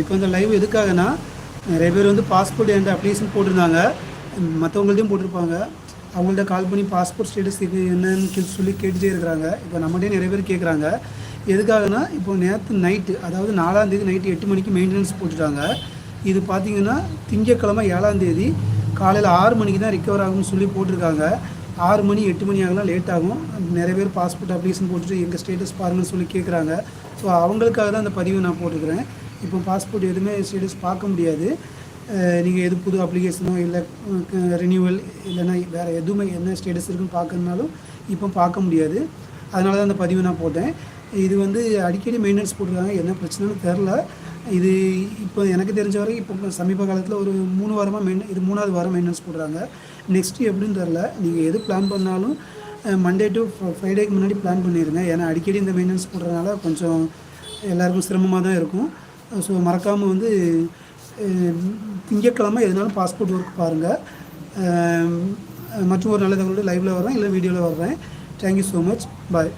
இப்போ இந்த லைவ் எதுக்காகனா நிறைய பேர் வந்து பாஸ்போர்ட் என்ற அப்ளிகேஷன் போட்டிருந்தாங்க. மற்றவங்கள்ட்டையும் போட்டிருப்பாங்க. அவங்கள்ட்ட கால் பண்ணி பாஸ்போர்ட் ஸ்டேட்டஸ் இது என்னன்னு சொல்லி கேட்டுகிட்டே இருக்கிறாங்க. இப்போ நம்மகிட்டே நிறைய பேர் கேட்குறாங்க எதுக்காகனா இப்போ நேற்று நைட்டு அதாவது நாலாந்தேதி நைட்டு எட்டு மணிக்கு மெயின்டெனன்ஸ் போட்டுட்டாங்க. இது பார்த்திங்கன்னா திங்கக்கிழமை ஏழாந்தேதி காலையில் ஆறு மணிக்கு தான் ரிக்கவர் ஆகும்னு சொல்லி போட்டிருக்காங்க. ஆறு மணி எட்டு மணி ஆகலாம் லேட் ஆகும். நிறைய பேர் பாஸ்போர்ட் அப்ளிகேஷன் போட்டுட்டு எங்கள் ஸ்டேட்டஸ் பாருங்கன்னு சொல்லி கேட்குறாங்க ஸோ அவங்களுக்காக தான் அந்த பதிவை நான் போட்டுக்கிறேன் இப்போ பாஸ்போர்ட் எதுவுமே ஸ்டேட்டஸ் பார்க்க முடியாது. நீங்கள் எது புது அப்ளிகேஷனோ இல்லை ரினியூவல் இல்லைன்னா வேறு எதுவுமே என்ன ஸ்டேட்டஸ் இருக்குன்னு பார்க்கறதுனாலும் இப்போ பார்க்க முடியாது. அதனால தான் அந்த பதிவை நான் போட்டேன். இது வந்து அடிக்கடி மெயின்டெனன்ஸ் போட்டிருக்காங்க. என்ன பிரச்சனைன்னு தெரில. இது இப்போ எனக்கு தெரிஞ்ச வரைக்கும் இப்போ சமீப காலத்தில் ஒரு மூணு வாரமாக மெயின் இது மூணாவது வாரம் மெயின்டெனன்ஸ் போடுறாங்க. நெக்ஸ்ட்டு எப்படின்னு தெரில. நீங்கள் எது பிளான் பண்ணாலும் மண்டே டு ஃப்ரைடேக்கு முன்னாடி பிளான் பண்ணிடுங்க ஏன்னா அடிக்கடி இந்த மெயின்டெனன்ஸ் போடுறதுனால கொஞ்சம் எல்லாருக்கும் சிரமமாக தான் இருக்கும். ஸோ மறக்காமல் வந்து அஹ், திங்கட்கிழமை எதுனாலும் பாஸ்போர்ட் ஒர்க் பாருங்கள் மற்றும் ஒரு நல்ல தகவலோட லைவில் வரேன் இல்லை வீடியோவில் வர்றேன். Thank you so much bye